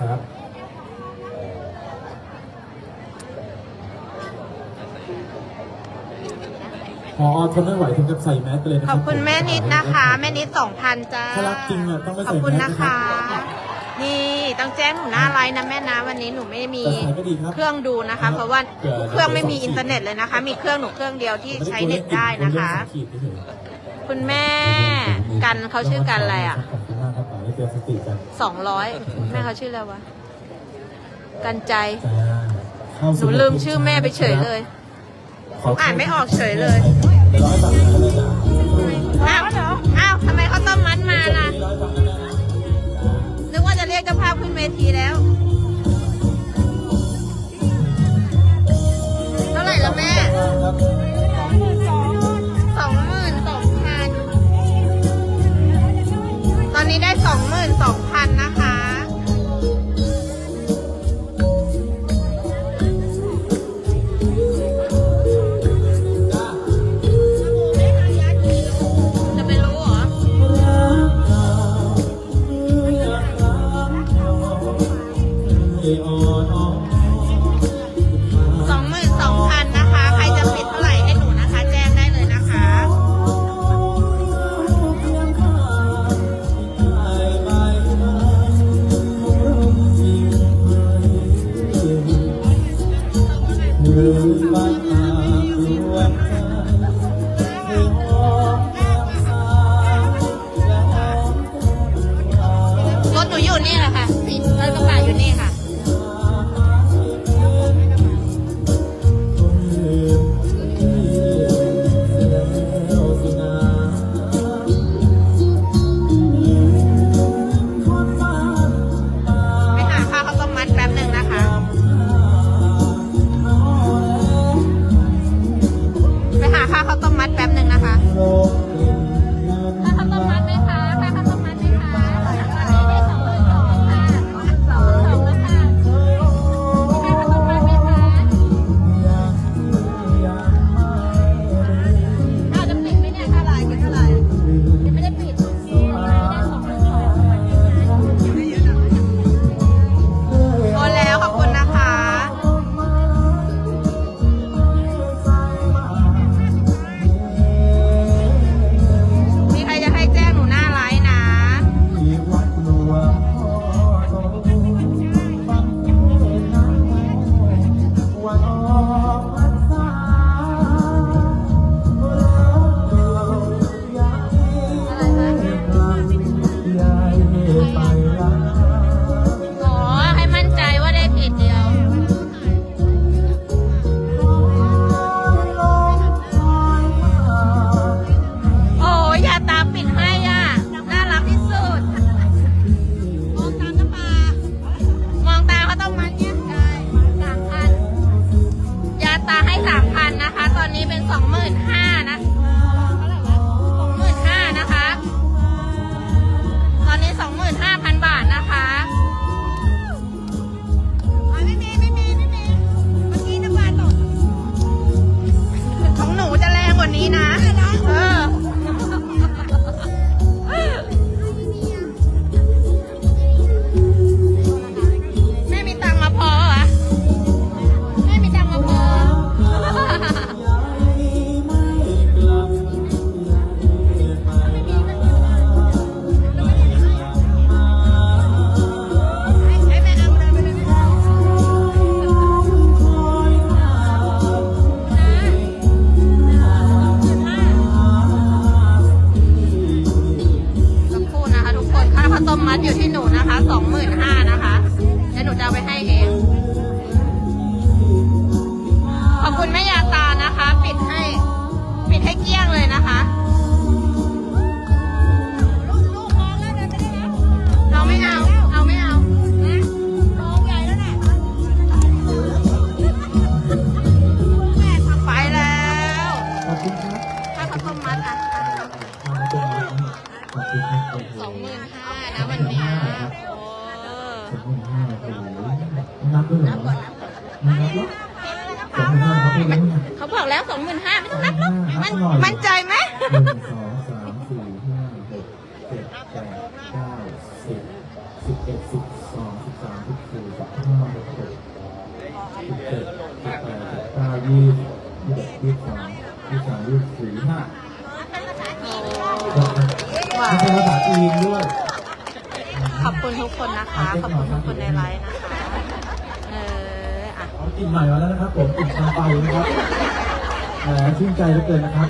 นะครับพอทนไม่ไหวถึงกับใส่แมสไปเลยนะขครัอบคุณแม่นิดนะคะ แม่นิดสองพันจ้าถ้ารักจริงอะต้องไม่ขอบใส่คุณแมสนะนะครัคะบนี่ต้องแจ้งหนูหน้าไลน์นะแม่นะวันนี้หนูไม่มีแต่ใส่ก็ดีครับเครื่องดูนะคะ เพราะว่าทุกเครื่องไม่มีอินเทอร์เน็ตเลยนะคะ มีเครื่องหนูเครื่องเดียวที่ใช้เน็ตได้นะคะ คุณแม่กันเขาชื่อกันอะไรอะ เตือนสติกันสองร้อยแม่เขาชื่ออะไรวะ กันใจ จ้าเข้าหสู่นูลืมชื่อแม่ไปเฉยเลยขออ่านไม่ออกเฉยเลย เดี๋ยวร้อยบาทนะแม่จ๋าอ้าวอ้าวทำไมเขาต้มมัดมาล่ะมีร้อยบาทนะแม่นะนึกว่าจะเรียกเจ้าภาพขึ้นเวทีแล้ว เท่าไหร่ละแม่ ครับ สองหมื่นสองพัน ข้าวต้มมัดอยู่ที่หนูนะคะสองหมื่นห้านะคะเดี๋ยวหนูจะเอาไปให้เอง ขอบคุณแม่ยาตา นะวันเนี้ยโอ้นับด้วยเหรอไม่นับหรอกสอนเขาบอกแล้วสองหมื่นห้าไม่ต้องนับหรอกมันมันใจไหมสองสามสี่ห้าหกเจ็ดแปดเก้าสิบสิบเอ็ดสิบสองสิบสามสิบสี่สิบห้าสิบหกสิบเจ็ดสิบแปดสิบเก้ายี่สิบยี่สิบสองยี่สิบสามยี่สิบสี่ห้า ขอบคุณทุกคนนะคะ ขอบคุณทุกคนในไลฟ์นะคะ เอออะ เอากลิ่นใหม่มาแล้วนะครับผมกลิ่นชาไฟนะครับแหมชื่นใจเหลือเกินนะครับ